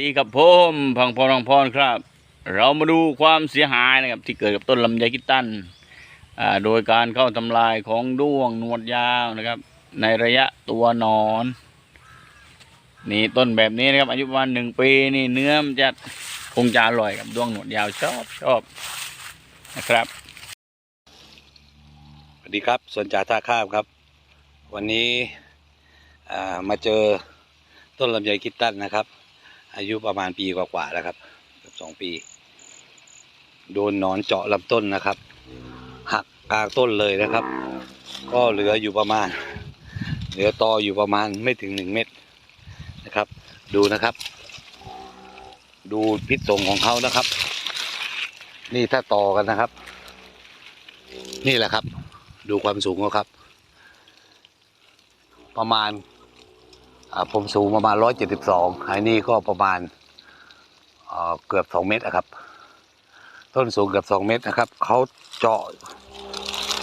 ดีครับผมพังพรพังพรครับ เรามาดูความเสียหายนะครับ ที่เกิดกับต้นลำไยกิตันอ่าโดยการเข้าทำลายของด้วงหนวดยาวนะครับ ในระยะตัวนอน นี่ต้นแบบนี้นะครับ อายุประมาณหนึ่งปีนี่เนื้อมันจะคงจะอร่อยกับด้วงหนวดยาวชอบชอบนะครับสวัสดีครับสวนจ่าท่าข้ามครับ วันนี้อ่ามาเจอต้นลำไยคิดตันนะครับ อายุประมาณปีกว่าๆแล้วครับสองปี โดนหนอนเจาะลำต้นนะครับ หักกลางต้นเลยนะครับ ก็เหลืออยู่ประมาณ เหลือตออยู่ประมาณไม่ถึงหนึ่งเม็ดนะครับ ดูนะครับ ดูพิษสงของเขานะครับ นี่ถ้าต่อกันนะครับ นี่แหละครับ ดูความสูงเขาครับ ประมาณ ผมสูงประมาณร้อยเจ็ดสิบสองไอ้นี่ก็ประมาณเอ่อเกือบสองเมตรนะครับ ต้นสูงเกือบสองเมตรนะครับ เขาเจาะ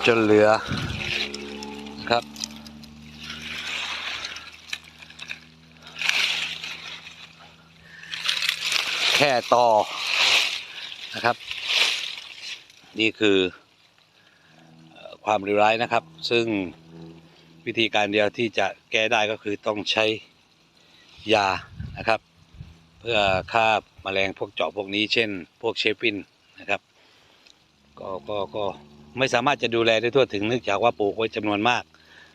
จนเหลือครับ แค่ต่อนะครับ นี่คือความรุนแรงนะครับ ซึ่ง วิธีการเดียวที่จะแก้ได้ก็คือต้องใช้ยานะครับ เพื่อฆ่าแมลงพวกเจาะพวกนี้ เช่น พวกเชฟินนะครับก็ก็ก็ไม่สามารถจะดูแลได้ทั่วถึงเนื่องจากว่าปลูกไว้จำนวนมาก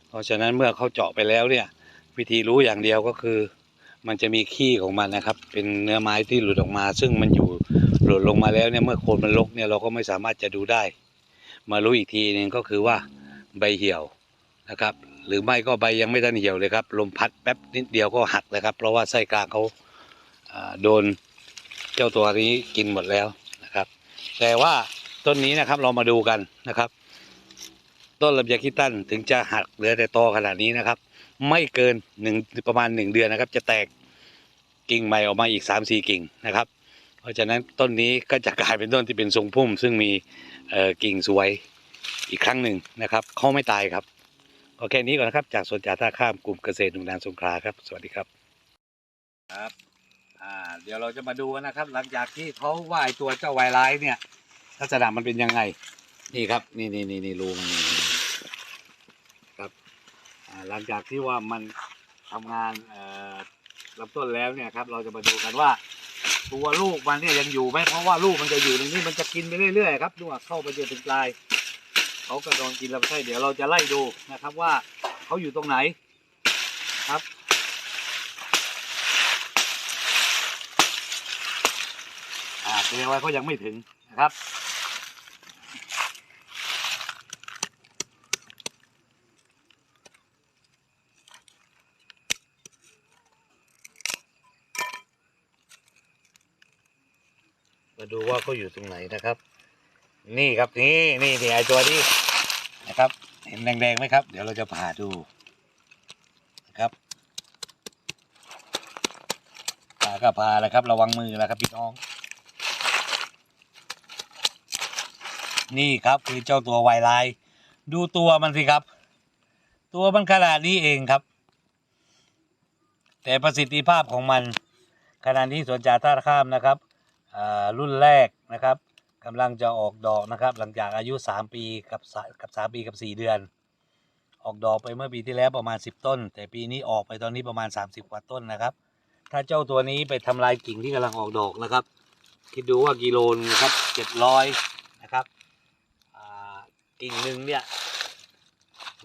เพราะฉะนั้นเมื่อเขาเจาะไปแล้วเนี่ยวิธีรู้อย่างเดียวก็คือ มันจะมีขี้ของมันนะครับ เป็นเนื้อไม้ที่หลุดออกมา ซึ่งมันอยู่หลุดลงมาแล้วเนี่ยเมื่อโคนมันรกเนี่ยเราก็ไม่สามารถจะดูได้ มารู้อีกทีหนึงก็คือว่าใบเหี่ยวนะครับ หรือไม่ก็ใบยังไม่ทันเหี่ยวเลยครับ ลมพัดแป๊บนิดเดียวก็หักเลยครับ เพราะว่าไส้กลางเขาโดนเจ้าตัวนี้กินหมดแล้วนะครับ แต่ว่าต้นนี้นะครับเรามาดูกันนะครับ ต้นลำไยคิตันถึงจะหักเหลือแต่ตอขนาดนี้นะครับ ไม่เกินหนึ่งประมาณหนึ่งเดือนนะครับ จะแตกกิ่งใหม่ออกมาอีกสามสี่กิ่งนะครับ เพราะฉะนั้นต้นนี้ก็จะกลายเป็นต้นที่เป็นทรงพุ่ม ซึ่งมีกิ่งสวยอีกครั้งหนึ่งนะครับเขาไม่ตายครับ ก็แค่นี้ก่อนนะครับ จากสวนจ่าท่าข้ามกลุ่มเกษตรหนุ่มนานสงขลาครับ สวัสดีครับ ครับ อ่า เดี๋ยวเราจะมาดูกันนะครับ หลังจากที่เขาว่ายตัวเจ้าไวร้ายเนี่ยลักษณะมันเป็นยังไง นี่ครับ นี่นี่นี่นี่รูมันนี่ครับ อ่า หลังจากที่ว่ามันทำงานเอ่อลำต้นแล้วเนี่ยครับ เราจะมาดูกันว่า ตัวลูกมันเนี่ยยังอยู่ไหมเพราะว่าลูกมันจะอยู่ตรงนี้มันจะกินไปเรื่อยๆครับดูว่าเข้าไปจนถึงปลาย เขาก็โดนกินลำไส้เดี๋ยวเราจะไล่ดูนะครับว่าเขาอยู่ตรงไหนครับ อ่าแสดงว่าเขายังไม่ถึงนะครับมาดูว่าเขาอยู่ตรงไหนนะครับ นี่ครับนี่นี่นี่ไอตัวนี้นะครับ เห็นแดงๆไหมครับ เดี๋ยวเราจะผ่าดูนะครับผ่าก็ผ่าแล้วครับ ระวังมือนะครับพี่น้อง นี่ครับคือเจ้าตัวไวไลน์ดูตัวมันสิครับ ตัวมันขนาดนี้เองครับ แต่ประสิทธิภาพของมันขณะที่สวนจ่าท่าข้ามนะครับรุ่นแรกนะครับ กำลังจะออกดอกนะครับ หลังจากอายุ 3 ปีกับสากับ3ปีกับ 4 เดือน ออกดอกไปเมื่อปีที่แล้วประมาณ 10 ต้น แต่ปีนี้ออกไปตอนนี้ประมาณ 30 กว่าต้นนะครับ ถ้าเจ้าตัวนี้ไปทำลายกิ่งที่กำลังออกดอกนะครับ คิดดูว่ากิโลนึงนะครับ700นะครับกิ่งหนึ่งเนี่ย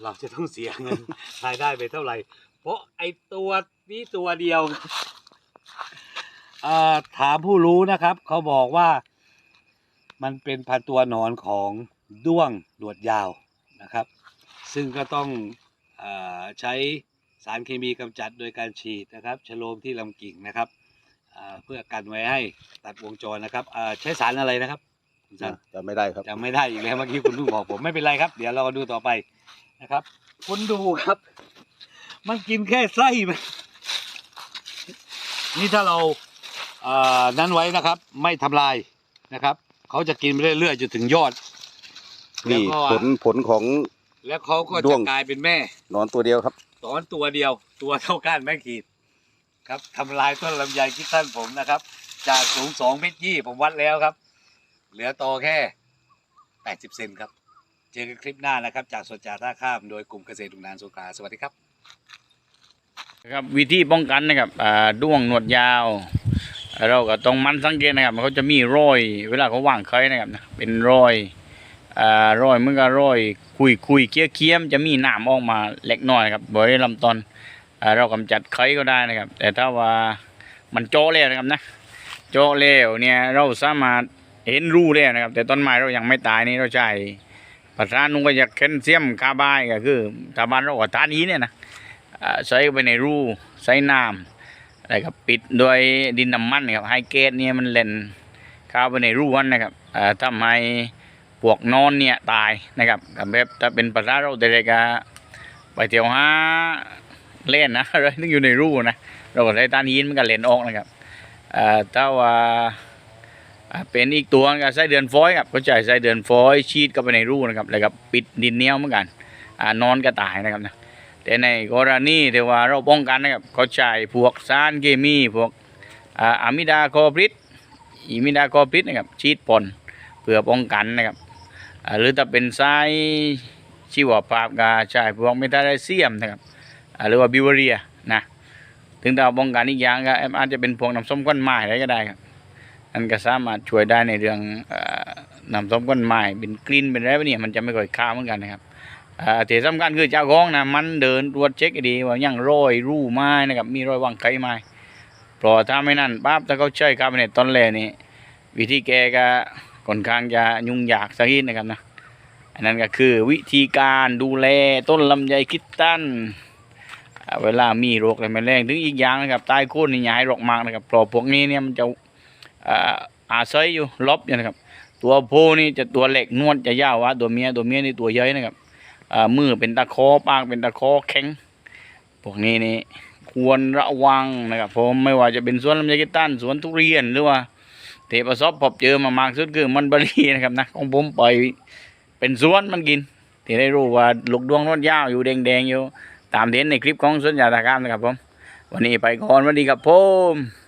เราจะต้องเสียเงินรายได้ไปเท่าไหร่ เพราะไอตัวนี้ตัวเดียวถามผู้รู้นะครับ เขาบอกว่า มันเป็นพันตัวหนอนของด้วงหนวดยาวนะครับ ซึ่งก็ต้องเออใช้สารเคมีกำจัดโดยการฉีดนะครับชโลมที่ลำกิ่งนะครับเอ่อเพื่อกันไว้ให้ตัดวงจรนะครับเอ่อใช้สารอะไรนะครับคุณสันจำไม่ได้ครับจำไม่ได้อีกแล้วเมื่อกี้คุณเพิ่งบอกผมไม่เป็นไรครับ เดี๋ยวเราดูต่อไปนะครับ คุณดูครับ มันกินแค่ไส้มันนี่ถ้าเราเอ่อนั้นไว้นะครับ ไม่ทำลายนะครับ เขาจะกินไปเรื่อยๆจนถึงยอด นี่แล้วก็ ผลผลของ แล้วเขาก็ด้จะวง กลายเป็นแม่หนอนตัวเดียวครับ ตอนตัวเดียว ตัวเท่าก้านแม่ขีด ครับทำลายต้นลำไยคิดท่านผมนะครับ จากสูงสองเมตรยี่ผมวัดแล้วครับ เหลือโตแค่แปดสิบเซนครับ เจอกันคลิปหน้านะครับ จากสวนจ่าท่าข้ามโดยกลุ่มเกษตรดุงนานสงขลาสวัสดีครับ ครับวิธีป้องกันนะครับอ่าด้วงหนวดยาว เราก็ต้องมันสังเกตนะครับมันเขาจะมีรอย เวลาเขาว่างไข่นะครับนะเป็นรอยอ่ารอยมันก็รอยคุยคุยเคี้ยวเคี้ยมจะมีหนามออกมาเล็กน้อยครับบริเวณลำต้นอ่าเรากำจัดไข่ก็ได้นะครับ แต่ถ้าว่ามันโจแล้วนะครับนะโจแล้วเนี่ยเราสามารถเห็นรูแล้วนะครับ แต่ต้นไม้เรายังไม่ตายนี่เราใช้ภาษานุ่งก็จะแคลเซียมคาบายก็คือชาวบ้านเราก็ทานนี้เนี่ยนะอ่าใส่ไปในรูใส่น้ำ แล้วก็ปิดด้วยดินน้ำมันนะครับให้เกสเนี่ยมันเล่นเข้าไปในรูนั้นนะครับอ่าทำให้พวกนอนเนี่ยตายนะครับกับแบบถ้าเป็นภาษาเราแต่เดกก็ไปเที่ยวหาเล่นนะอะไรที่อยู่ในรูนะเราก็ใช้ตานหินมันก็เล่นออกนะครับถ้าว่าเป็นอีกตัวก็ใส่เดือนฟอยล์ครับก็ใช้ใส่เดือนฟอยล์ชีดเข้าไปในรูนะครับแล้วก็ปิดดินเหนียวเหมือนกันนอนก็ตายนะครับนะ แต่ในกรณีที่ว่าเราป้องกันนะครับเขาใช้พวกสารเคมีพวกอะมิดาคอพริดอิมิดาคอพริดนะครับฉีดพ่นเพื่อป้องกันนะครับหรือถ้าเป็นสายชีวภาพก็ใช้พวกเมทาไลเซียมนะครับหรือว่าบิวเรียนะถึงถ้าป้องกันอีกอย่างก็อาจจะเป็นพวกน้ำส้มก้อนไม้อะไรก็ได้ครับนั่นก็สามารถช่วยได้ในเรื่องอน้ำส้มก้อนไม้เป็นกลิ่นเป็นอะไรพวกนี้มันจะไม่ค่อยค้าวเหมือนกันนะครับ อ่าที่สำคัญคือเจ้าของนะมันเดินตรวจเช็คดีว่ายังรอยรูไม้นะครับมีรอยวางไข่ไม้เพราะถ้าไม่นั่นปั๊บถ้าเขาใช้คาร์บอเนตตอนแรกนี่วิธีแกก็ค่อนข้างจะยุ่งยากสักนิดนะครับนะอันนั้นก็คือวิธีการดูแลต้นลำไยคิดตันเวลามีโรคอะไรมาแรงถึงอีกอย่างนะครับใต้โคนนี่ย่าให้รกมากนะครับเพราะพวกนี้เนี่ยมันจะอ่าอาศัยอยู่ลบอยู่นะครับ ตัวผู้นี่จะตัวเหล็กนวดจะยาวว่าตัวเมียตัวเมียนี่ตัวใหญ่นะครับ มือเป็นตะคอปากเป็นตะคอแข็ง พวกนี้นี่ควรระวังนะครับผมไม่ว่าจะเป็นสวนลำไยกิตันสวนทุเรียนหรือว่าเทประสบพบเจอมามากสุดคือมันบรีนะครับนะของผมปล่อยเป็นสวนมันกินที่ได้รู้ว่าลูกดวงรถยาวอยู่แดงๆอยู่ตามเห็นในคลิปของสวนยาตากรรมนะครับผมวันนี้ไปก่อนสวัสดีครับผม